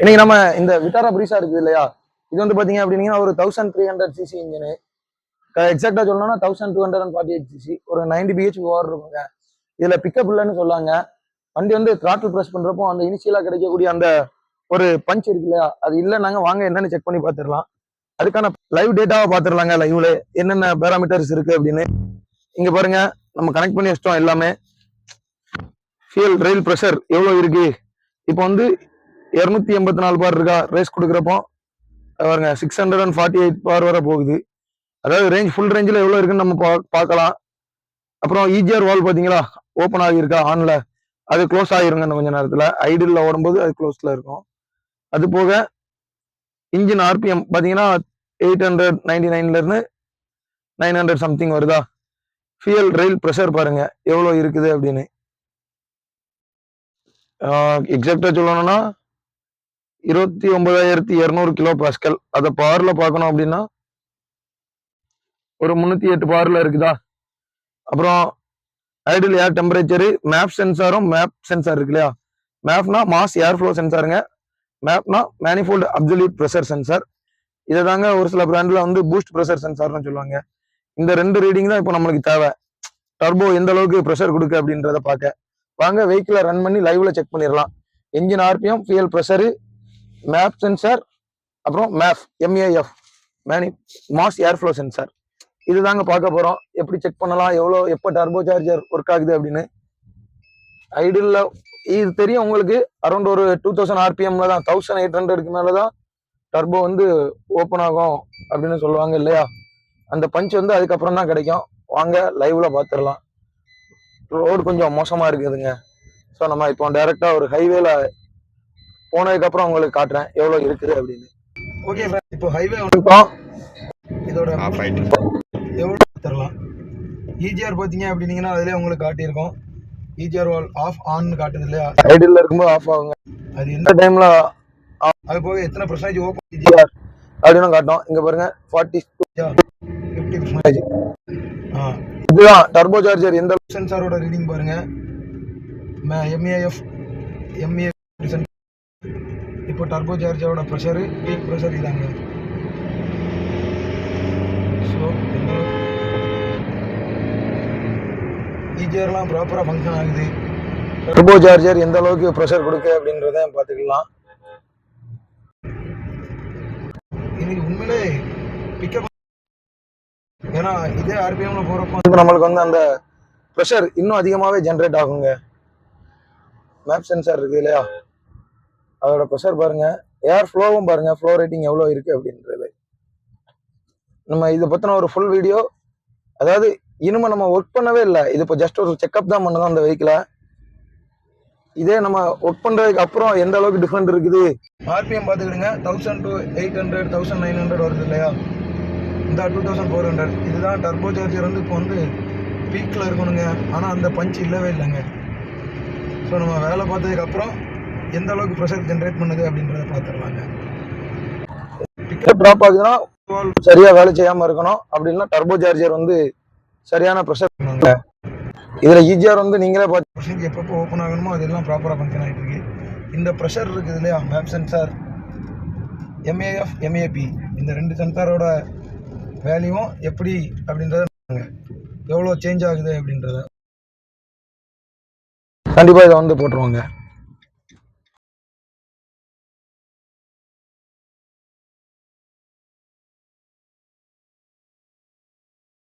இன்னைக்கு நம்ம இந்த விட்டாரா பிரீசா இருக்குது இல்லையா? இது வந்து பாத்தீங்க அப்படின்னா ஒரு thousand three hundred CC engine எக்ஸாக்டா சொல்லணும்னா thousand two hundred and forty eight CC ஒரு நைன்டி பிஹெச் ஓவர் இருக்குங்க. இதுல பிக்கப் இல்லைன்னு சொல்லாங்க. வண்டி வந்து த்ராட்டில் ப்ரெஸ் பண்றப்போ அந்த இனிஷியலா கிடைக்கக்கூடிய அந்த ஒரு பஞ்ச் இருக்கு இல்லையா? அது இல்லைன்னாங்க வாங்க என்னன்னு செக் பண்ணி பார்த்துடலாம் அதுக்கான லைவ் டேட்டாவை பார்த்துடலாங்க லைவ்ல என்னென்ன பேராமீட்டர்ஸ் இருக்கு அப்படின்னு. இங்க பாருங்க நம்ம கனெக்ட் பண்ணி வச்சிட்டோம் எல்லாமே. ஃபியூல் ரயில் ப்ரெஷர் எவ்வளோ இருக்கு? இப்போ வந்து இரநூத்தி எண்பத்தி நாலு பார் இருக்கா? ரேஸ் கொடுக்குறப்போ பாருங்க six hundred and forty eight bar வரை போகுது. அதாவது ரேஞ்ச் ஃபுல் ரேஞ்சில் எவ்வளோ இருக்குன்னு நம்ம பா பார்க்கலாம். அப்புறம் ஈஜிஆர் இஜிஆர் வால் பார்த்தீங்களா? ஓப்பன் ஆகியிருக்கா? ஆனில் அது க்ளோஸ் ஆகிருங்க இன்னும் கொஞ்சம் நேரத்தில். ஐடியில் ஓடும்போது அது க்ளோஸில் இருக்கும். அது போக இன்ஜின் ஆர்பிஎம் பார்த்தீங்கன்னா எயிட் ஹண்ட்ரட் நைன்டி நைன்லேருந்து நைன் ஹண்ட்ரட் சம்திங் வருதா? ஃபியூயல் ரயில் ப்ரெஷர் பாருங்க எவ்வளோ இருக்குது அப்படின்னு. எக்ஸாக்டாக சொல்லணும்னா இருபத்தி ஒன்பதாயிரத்தி இருநூறு கிலோ பாஸ்கல் அதை பவர்ல பார்க்கணும் அப்படின்னா ஒரு முந்நூற்றி எட்டு பவர்ல இருக்குதா? அப்புறம் ஐடில் ஏர் டெம்பரேச்சரு மேப் சென்சாரும் மேப் சென்சார் இருக்கு இல்லையா? மேப்னா மாஸ் ஏர் ஃப்ளோ சென்சாருங்க மேப்னா மேனிஃபோல்டு அப்சல்யூட் ப்ரெஷர் சென்சார் இதை தாங்க ஒரு சில பிராண்டில் வந்து பூஸ்ட் ப்ரெஷர் சென்சார்னு சொல்லுவாங்க. இந்த ரெண்டு ரீடிங் தான் இப்போ நம்மளுக்கு தேவை. டர்போ எந்த அளவுக்கு ப்ரெஷர் கொடுக்கு அப்படின்றத பார்க்க. வாங்க வெஹிக்கிளை ரன் பண்ணி லைவ்ல செக் பண்ணிடலாம். Engine RPM fuel pressure map sensor அப்புறம் map MAF many mass air sensor இது இதுதாங்க பார்க்க போகிறோம் எப்படி செக் பண்ணலாம்? எவ்வளோ எப்போ டர்போ சார்ஜர் ஒர்க் ஆகுது அப்படின்னு. ஐடியில் இது தெரியும் உங்களுக்கு. அரௌண்ட் ஒரு டூ தௌசண்ட் ஆர்பிஎம்ல தான். தௌசண்ட் எயிட் ஹண்ட்ரடுக்கு மேலே தான் டர்போ வந்து ஓப்பன் ஆகும் அப்படின்னு சொல்லுவாங்க இல்லையா? அந்த பஞ்ச் வந்து அதுக்கப்புறம் தான் கிடைக்கும். வாங்க லைவ்ல பார்த்துடலாம். ரோடு கொஞ்சம் மோசமாக இருக்குதுங்க. ஸோ நம்ம இப்போ டைரெக்டாக ஒரு ஹைவேல போனதுக்கப்புறம் உங்களுக்கு காட்டுறேன். எவ்வளோ இருக்குது அப்படின்னு. ஓகே இப்போ ஹைவே வந்துட்டோம் இதோட எவ்வளோ தரலாம்? ஈஜிஆர் பார்த்தீங்க அப்படின்னீங்கன்னா அதிலே உங்களுக்கு காட்டியிருக்கோம். ஈஜிஆர் வால் ஆஃப் ஆன் காட்டுது இல்லையா? ஐடியில் இருக்கும்போது ஆஃப் ஆகுங்க. அது எந்த டைம்ல அது போக எத்தனை பர்சன்டேஜ் ஓப்பன் ஈஜிஆர் அப்படின்னு காட்டும் இங்க பாருங்க ஃபார்ட்டி ஃபிஃப்டி பர்சன்டேஜ் இதுதான் டர்போ சார்ஜர் எந்த சென்சாரோட ரீடிங் பாருங்க. எம்ஏஎஃப் எம்ஏ டர்போ சார்ஜரோட ப்ரெஷரு பீக் ப்ரெஷர் இதாங்க. ஸோ ஈஜியர்லாம் ப்ராப்பராக ஃபங்க்ஷன் ஆகுது. டர்போ சார்ஜர் எந்த அளவுக்கு ப்ரெஷர் கொடுக்கு அப்படின்றத பார்த்துக்கலாம். இன்னைக்கு உண்மையிலே பிக்கப் ஏன்னா இதே ஆர்பிஎம்ல போறப்போ வந்து நம்மளுக்கு வந்து அந்த ப்ரெஷர் இன்னும் அதிகமாகவே ஜென்ரேட் ஆகுங்க. மேப் சென்சார் இருக்கு இல்லையா? அதோட ப்ரெஷர் பாருங்க. ஏர் ஃப்ளோவும் பாருங்க. ஃப்ளோ ரேட்டிங் எவ்வளோ இருக்கு அப்படின்றது. நம்ம இதை பற்றின ஒரு ஃபுல் வீடியோ அதாவது இனிமே நம்ம ஒர்க் பண்ணவே இல்லை. இது இப்போ ஜஸ்ட் ஒரு செக்அப் தான் பண்ணதான் அந்த வெஹிக்கிளை இதே நம்ம ஒர்க் பண்ணுறதுக்கு அப்புறம் எந்த அளவுக்கு டிஃப்ரெண்ட் இருக்குது? ஆர்பிஎம் பார்த்துக்கிடுங்க. Thousand two eight hundred thousand nine hundred வருது இல்லையா? இந்த டூ தௌசண்ட் ஃபோர் ஹண்ட்ரட் இதுதான் டர்போ சார்ஜர் வந்து இப்போ வந்து பீக்கில் இருக்கணுங்க. ஆனால் அந்த பஞ்ச் இல்லவே இல்லைங்க. ஸோ நம்ம வேலை பார்த்ததுக்கப்புறம் எந்த அளவுக்கு ப்ரெஷர் ஜென்ரேட் பண்ணுது அப்படின்றத பார்த்துடலாங்க பிக்கப் ட்ராப் ஆகுதுன்னா சரியாக வேலை செய்யாமல் இருக்கணும். அப்படின்னா டர்போ சார்ஜர் வந்து சரியான ப்ரெஷர் பண்ணுங்க இதில் ஈஜிஆர் வந்து நீங்களே பார்த்து எப்பப்போ ஓப்பன் ஆகணுமோ அதெல்லாம் ப்ராப்பராக ஃபங்க்ஷன் ஆகிட்டு இருக்கு. இந்த ப்ரெஷர் இருக்குது இல்லையா? மேப் சென்சார் எம்ஏஎஃப் எம்ஏபி இந்த ரெண்டு சென்சாரோட வேல்யூவும் எப்படி அப்படின்றத. எவ்வளோ சேஞ்ச் ஆகுது அப்படின்றத. கண்டிப்பாக இதை வந்து போட்டுருவாங்க.